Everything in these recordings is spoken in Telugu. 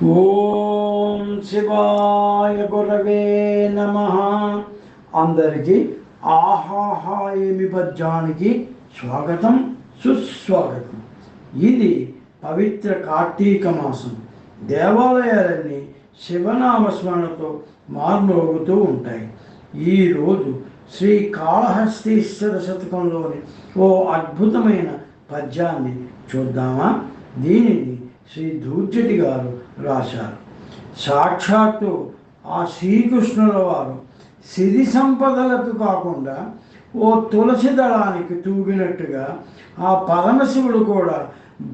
ఓం శివాయ గురవే నమ. అందరికీ ఆహాహా ఏమి పద్యానికి స్వాగతం సుస్వాగతం. ఇది పవిత్ర కార్తీక మాసం. దేవాలయాలన్నీ శివనామస్మరణతో మార్మోగుతూ ఉంటాయి. ఈరోజు శ్రీ కాళహస్తీశ్వర శతకంలోని ఓ అద్భుతమైన పద్యాన్ని చూద్దామా? దీనిని శ్రీ దూర్జటి గారు రాశారు. సాక్షాత్తు ఆ శ్రీకృష్ణుల వారు సిరి సంపదలకు కాకుండా ఓ తులసి దళానికి తూగినట్టుగా ఆ పరమశివుడు కూడా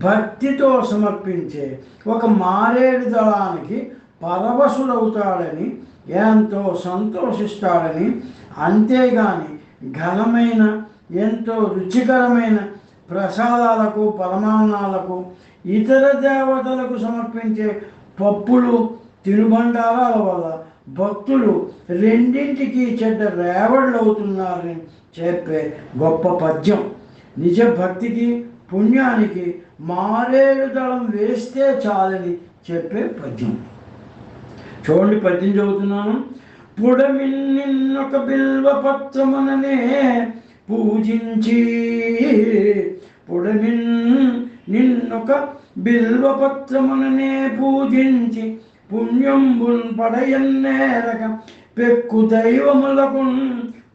భక్తితో సమర్పించే ఒక మారేడు దళానికి పరవశుడవుతాడని ఎంతో సంతోషిస్తాడని అంతేగాని ఘనమైన ఎంతో రుచికరమైన ప్రసాదాలకు పరమాన్నాలకు ఇతర దేవతలకు సమర్పించే పప్పులు తినుబండారాల వల్ల భక్తులు రెండింటికి చెడ్డ రేవళ్ళు అవుతున్నారని చెప్పే గొప్ప పద్యం. నిజ భక్తికి పుణ్యానికి మారేడు దళం వేస్తే చాలని చెప్పే పద్యం. చూడండి పద్యం చదువుతున్నాను. పుడమిన్నొక బిల్వ పత్రముననే పూజించి పుడమిన్ నిన్నొక బిల్వపత్రముననే పూజించి పుణ్యంబుల్ పడయన్నేరక పెక్కు దైవములకు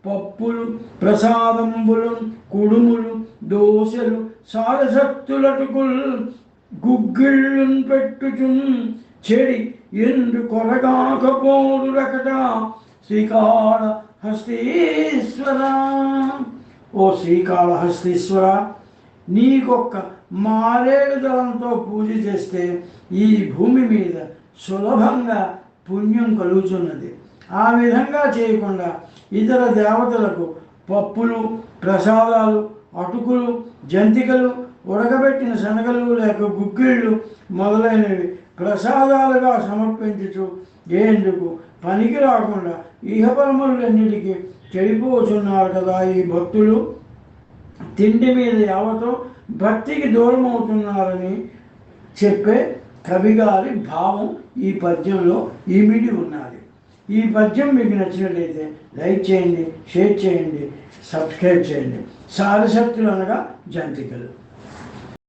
పప్పులు ప్రసాదంబులు కుడుములు దోశలు సారసత్తులటుకుల్ గుగ్గిళ్ళున్ పెట్టుచున్ చెడి ఎందు కొరగాకపోడు రకట శ్రీకాళహస్తీశ్వర. ఓ శ్రీకాళహస్తీశ్వర. నీకొక్క మారేడు దళంతో పూజ చేస్తే ఈ భూమి మీద సులభంగా పుణ్యం కలుగుతున్నది. ఆ విధంగా చేయకుండా ఇతర దేవతలకు పప్పులు ప్రసాదాలు అటుకులు జంతికలు ఉడకబెట్టిన శనగలు లేక గుగ్గిళ్ళు మొదలైనవి ప్రసాదాలుగా సమర్పించుచు ఏందుకు పనికి రాకుండా ఇహపరములన్నిటికీ చెడిపోతున్నారు కదా ఈ భక్తులు. తిండి మీద యావతో భక్తికి దూరం అవుతున్నారని చెప్పే కవిగారి భావం ఈ పద్యంలో ఇమిడి ఉన్నది. ఈ పద్యం మీకు నచ్చినట్లయితే లైక్ చేయండి షేర్ చేయండి సబ్స్క్రైబ్ చేయండి. సారసత్తులు అనగా జంతికలు.